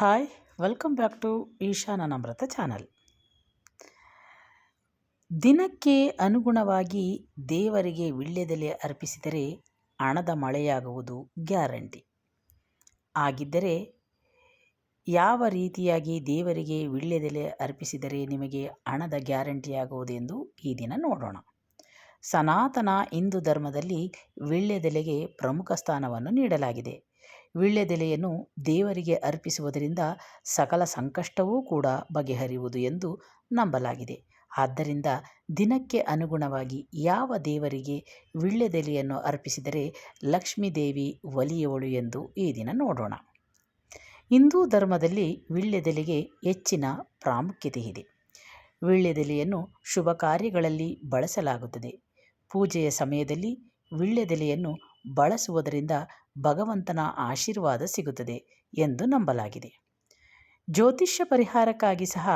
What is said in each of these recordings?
Hi welcome back to Eshana Namratha channel ದಿನಕ್ಕೆ ಅನುಗುಣವಾಗಿ ದೇವರಿಗೆ ವಿಳ್ಯದೆಲೆ ಅರ್ಪಿಸಿದರೆ ಹಣದ ಮಳೆಯಾಗುವುದು ಗ್ಯಾರಂಟಿ. ಆಗಿದ್ದರೆ ಯಾವ ರೀತಿಯಾಗಿ ದೇವರಿಗೆ ವಿಳ್ಯದೆಲೆ ಅರ್ಪಿಸಿದರೆ ನಿಮಗೆ ಹಣದ ಗ್ಯಾರಂಟಿಯಾಗುವುದೆಂದು ಈ ದಿನ ನೋಡೋಣ. ಸನಾತನ ಹಿಂದೂ ಧರ್ಮದಲ್ಲಿ ವಿಳ್ಯದೆಲೆಗೆ ಪ್ರಮುಖ ಸ್ಥಾನವನ್ನು ನೀಡಲಾಗಿದೆ. ವೀಳ್ಯದೆಲೆಯನ್ನು ದೇವರಿಗೆ ಅರ್ಪಿಸುವುದರಿಂದ ಸಕಲ ಸಂಕಷ್ಟವೂ ಕೂಡ ಬಗೆಹರಿಯುವುದು ಎಂದು ನಂಬಲಾಗಿದೆ. ಆದ್ದರಿಂದ ದಿನಕ್ಕೆ ಅನುಗುಣವಾಗಿ ಯಾವ ದೇವರಿಗೆ ವೀಳ್ಯದೆಲೆಯನ್ನು ಅರ್ಪಿಸಿದರೆ ಲಕ್ಷ್ಮೀ ದೇವಿ ಒಲಿಯುವಳು ಎಂದು ಈ ದಿನ ನೋಡೋಣ. ಹಿಂದೂ ಧರ್ಮದಲ್ಲಿ ವೀಳ್ಯದೆಲೆಗೆ ಹೆಚ್ಚಿನ ಪ್ರಾಮುಖ್ಯತೆ ಇದೆ. ವೀಳ್ಯದೆಲೆಯನ್ನು ಶುಭ ಕಾರ್ಯಗಳಲ್ಲಿ ಬಳಸಲಾಗುತ್ತದೆ. ಪೂಜೆಯ ಸಮಯದಲ್ಲಿ ವೀಳ್ಯದೆಲೆಯನ್ನು ಬಳಸುವುದರಿಂದ ಭಗವಂತನ ಆಶೀರ್ವಾದ ಸಿಗುತ್ತದೆ ಎಂದು ನಂಬಲಾಗಿದೆ. ಜ್ಯೋತಿಷ್ಯ ಪರಿಹಾರಕ್ಕಾಗಿ ಸಹ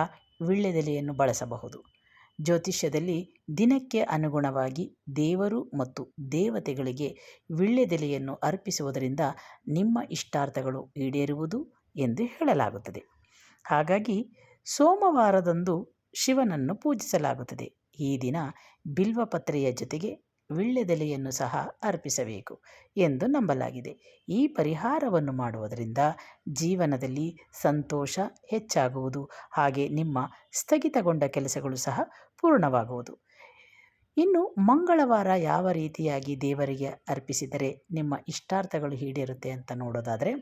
ವೀಳ್ಯದೆಲೆಯನ್ನು ಬಳಸಬಹುದು. ಜ್ಯೋತಿಷ್ಯದಲ್ಲಿ ದಿನಕ್ಕೆ ಅನುಗುಣವಾಗಿ ದೇವರು ಮತ್ತು ದೇವತೆಗಳಿಗೆ ವೀಳ್ಯದೆಲೆಯನ್ನು ಅರ್ಪಿಸುವುದರಿಂದ ನಿಮ್ಮ ಇಷ್ಟಾರ್ಥಗಳು ಈಡೇರುವುದು ಎಂದು ಹೇಳಲಾಗುತ್ತದೆ. ಹಾಗಾಗಿ ಸೋಮವಾರದಂದು ಶಿವನನ್ನು ಪೂಜಿಸಲಾಗುತ್ತದೆ. ಈ ದಿನ ಬಿಲ್ವಪತ್ರೆಯ ಜೊತೆಗೆ ವಿಳ್ಯದೆಲೆಯನ್ನು ಸಹ ಅರ್ಪಿಸಬೇಕು ಎಂದು ನಂಬಲಾಗಿದೆ. ಈ ಪರಿಹಾರವನ್ನು ಮಾಡುವುದರಿಂದ ಜೀವನದಲ್ಲಿ ಸಂತೋಷ ಹೆಚ್ಚಾಗುವುದು, ಹಾಗೆ ನಿಮ್ಮ ಸ್ಥಗಿತಗೊಂಡ ಕೆಲಸಗಳು ಸಹ ಪೂರ್ಣವಾಗುವುದು. ಇನ್ನು ಮಂಗಳವಾರ ಯಾವ ರೀತಿಯಾಗಿ ದೇವರಿಗೆ ಅರ್ಪಿಸಿದರೆ ನಿಮ್ಮ ಇಷ್ಟಾರ್ಥಗಳು ಈಡೇರುತ್ತೆ ಅಂತ ನೋಡೋದಾದರೆ,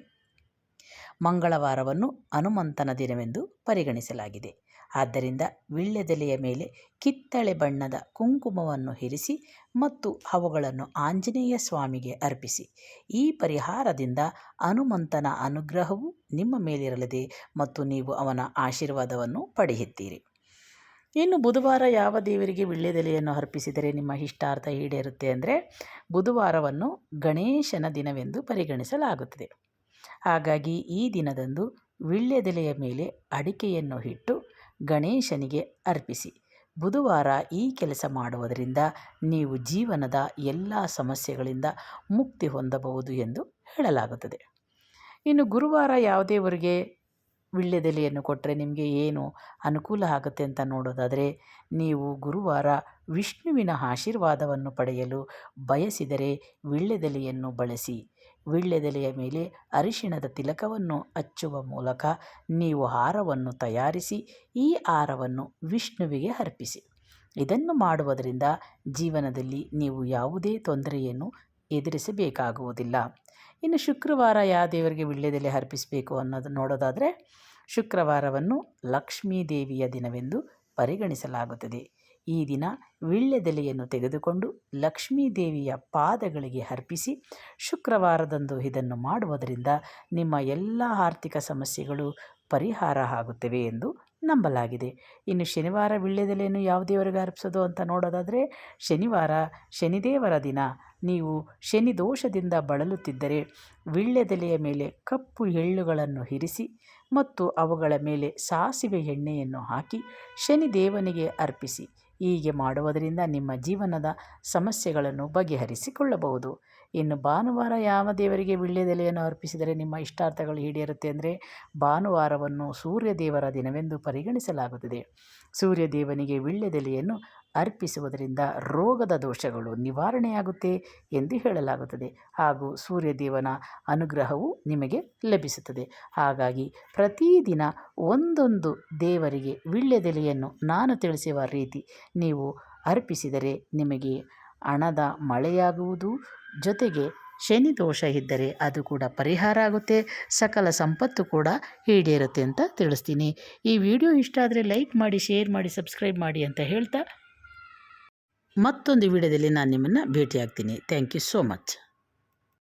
ಮಂಗಳವಾರವನ್ನು ಹನುಮಂತನ ದಿನವೆಂದು ಪರಿಗಣಿಸಲಾಗಿದೆ. ಆದ್ದರಿಂದ ವೀಳ್ಯದೆಲೆಯ ಮೇಲೆ ಕಿತ್ತಳೆ ಬಣ್ಣದ ಕುಂಕುಮವನ್ನು ಇರಿಸಿ ಮತ್ತು ಅವುಗಳನ್ನು ಆಂಜನೇಯ ಸ್ವಾಮಿಗೆ ಅರ್ಪಿಸಿ. ಈ ಪರಿಹಾರದಿಂದ ಹನುಮಂತನ ಅನುಗ್ರಹವು ನಿಮ್ಮ ಮೇಲಿರಲಿದೆ ಮತ್ತು ನೀವು ಅವನ ಆಶೀರ್ವಾದವನ್ನು ಪಡೆಯುತ್ತೀರಿ. ಇನ್ನು ಬುಧವಾರ ಯಾವ ದೇವರಿಗೆ ವೀಳ್ಯದೆಲೆಯನ್ನು ಅರ್ಪಿಸಿದರೆ ನಿಮ್ಮ ಇಷ್ಟಾರ್ಥ ಈಡೇರುತ್ತೆ ಅಂದರೆ ಬುಧವಾರವನ್ನು ಗಣೇಶನ ದಿನವೆಂದು ಪರಿಗಣಿಸಲಾಗುತ್ತದೆ. ಹಾಗಾಗಿ ಈ ದಿನದಂದು ವೀಳ್ಯದೆಲೆಯ ಮೇಲೆ ಅಡಿಕೆಯನ್ನು ಇಟ್ಟು ಗಣೇಶನಿಗೆ ಅರ್ಪಿಸಿ. ಬುಧವಾರ ಈ ಕೆಲಸ ಮಾಡುವುದರಿಂದ ನೀವು ಜೀವನದ ಎಲ್ಲ ಸಮಸ್ಯೆಗಳಿಂದ ಮುಕ್ತಿ ಹೊಂದಬಹುದು ಎಂದು ಹೇಳಲಾಗುತ್ತದೆ. ಇನ್ನು ಗುರುವಾರ ಯಾವುದೇವರಿಗೆ ವಿಳ್ಯದೆಲೆಯನ್ನು ಕೊಟ್ಟರೆ ನಿಮಗೆ ಏನು ಅನುಕೂಲ ಆಗುತ್ತೆ ಅಂತ ನೋಡೋದಾದರೆ, ನೀವು ಗುರುವಾರ ವಿಷ್ಣುವಿನ ಆಶೀರ್ವಾದವನ್ನು ಪಡೆಯಲು ಬಯಸಿದರೆ ವಿಳ್ಯದೆಲೆಯನ್ನು ಬಳಸಿ. ವೀಳ್ಯದೆಲೆಯ ಮೇಲೆ ಅರಿಶಿಣದ ತಿಲಕವನ್ನು ಹಚ್ಚುವ ಮೂಲಕ ನೀವು ಹಾರವನ್ನು ತಯಾರಿಸಿ, ಈ ಹಾರವನ್ನು ವಿಷ್ಣುವಿಗೆ ಅರ್ಪಿಸಿ. ಇದನ್ನು ಮಾಡುವುದರಿಂದ ಜೀವನದಲ್ಲಿ ನೀವು ಯಾವುದೇ ತೊಂದರೆಯನ್ನು ಎದುರಿಸಬೇಕಾಗುವುದಿಲ್ಲ. ಇನ್ನು ಶುಕ್ರವಾರ ಯಾವ ದೇವರಿಗೆ ವಿಳ್ಯದೆಲೆ ಅರ್ಪಿಸಬೇಕು ಅನ್ನೋದು ನೋಡೋದಾದರೆ, ಶುಕ್ರವಾರವನ್ನು ಲಕ್ಷ್ಮೀ ದೇವಿಯ ದಿನವೆಂದು ಪರಿಗಣಿಸಲಾಗುತ್ತದೆ. ಈ ದಿನ ವೀಳ್ಯದೆಲೆಯನ್ನು ತೆಗೆದುಕೊಂಡು ಲಕ್ಷ್ಮೀದೇವಿಯ ಪಾದಗಳಿಗೆ ಅರ್ಪಿಸಿ ಶುಕ್ರವಾರದಂದು ಇದನ್ನು ಮಾಡುವುದರಿಂದ ನಿಮ್ಮ ಎಲ್ಲ ಆರ್ಥಿಕ ಸಮಸ್ಯೆಗಳು ಪರಿಹಾರ ಆಗುತ್ತವೆ ಎಂದು ನಂಬಲಾಗಿದೆ. ಇನ್ನು ಶನಿವಾರ ವೀಳ್ಯದೆಲೆಯನ್ನು ಯಾವ ದೇವರಿಗೆ ಅರ್ಪಿಸೋದು ಅಂತ ನೋಡೋದಾದರೆ ಶನಿವಾರ ಶನಿದೇವರ ದಿನ. ನೀವು ಶನಿ ದೋಷದಿಂದ ಬಳಲುತ್ತಿದ್ದರೆ ವೀಳ್ಯದೆಲೆಯ ಮೇಲೆ ಕಪ್ಪು ಎಳ್ಳುಗಳನ್ನು ಇರಿಸಿ ಮತ್ತು ಅವುಗಳ ಮೇಲೆ ಸಾಸಿವೆ ಎಣ್ಣೆಯನ್ನು ಹಾಕಿ ಶನಿ ದೇವನಿಗೆ ಅರ್ಪಿಸಿ. ಹೀಗೆ ಮಾಡುವುದರಿಂದ ನಿಮ್ಮ ಜೀವನದ ಸಮಸ್ಯೆಗಳನ್ನು ಬಗೆಹರಿಸಿಕೊಳ್ಳಬಹುದು. ಇನ್ನು ಭಾನುವಾರ ಯಾವ ದೇವರಿಗೆ ವಿಳ್ಯದೆಲೆಯನ್ನು ಅರ್ಪಿಸಿದರೆ ನಿಮ್ಮ ಇಷ್ಟಾರ್ಥಗಳು ಈಡೇರುತ್ತೆ ಅಂದರೆ ಭಾನುವಾರವನ್ನು ಸೂರ್ಯದೇವರ ದಿನವೆಂದು ಪರಿಗಣಿಸಲಾಗುತ್ತದೆ. ಸೂರ್ಯದೇವನಿಗೆ ವಿಳ್ಯದೆಲೆಯನ್ನು ಅರ್ಪಿಸುವುದರಿಂದ ರೋಗದ ದೋಷಗಳು ನಿವಾರಣೆಯಾಗುತ್ತೆ ಎಂದು ಹೇಳಲಾಗುತ್ತದೆ. ಹಾಗೂ ಸೂರ್ಯದೇವನ ಅನುಗ್ರಹವು ನಿಮಗೆ ಲಭಿಸುತ್ತದೆ. ಹಾಗಾಗಿ ಪ್ರತಿದಿನ ಒಂದೊಂದು ದೇವರಿಗೆ ವಿಳ್ಯದೆಲೆಯನ್ನು ನಾನು ತಿಳಿಸುವ ರೀತಿ ನೀವು ಅರ್ಪಿಸಿದರೆ ನಿಮಗೆ ಹಣದ ಮಳೆಯಾಗುವುದು, ಜೊತೆಗೆ ಶನಿ ದೋಷ ಇದ್ದರೆ ಅದು ಕೂಡ ಪರಿಹಾರ ಆಗುತ್ತೆ, ಸಕಲ ಸಂಪತ್ತು ಕೂಡ ಈಡೇರುತ್ತೆ ಅಂತ ತಿಳಿಸ್ತೀನಿ. ಈ ವಿಡಿಯೋ ಇಷ್ಟ ಆದರೆ ಲೈಕ್ ಮಾಡಿ, ಶೇರ್ ಮಾಡಿ, ಸಬ್ಸ್ಕ್ರೈಬ್ ಮಾಡಿ ಅಂತ ಹೇಳ್ತಾ ಮತ್ತೊಂದು ವಿಡಿಯೋದಲ್ಲಿ ನಾನು ನಿಮ್ಮನ್ನು ಭೇಟಿಯಾಗ್ತೀನಿ. Thank you so much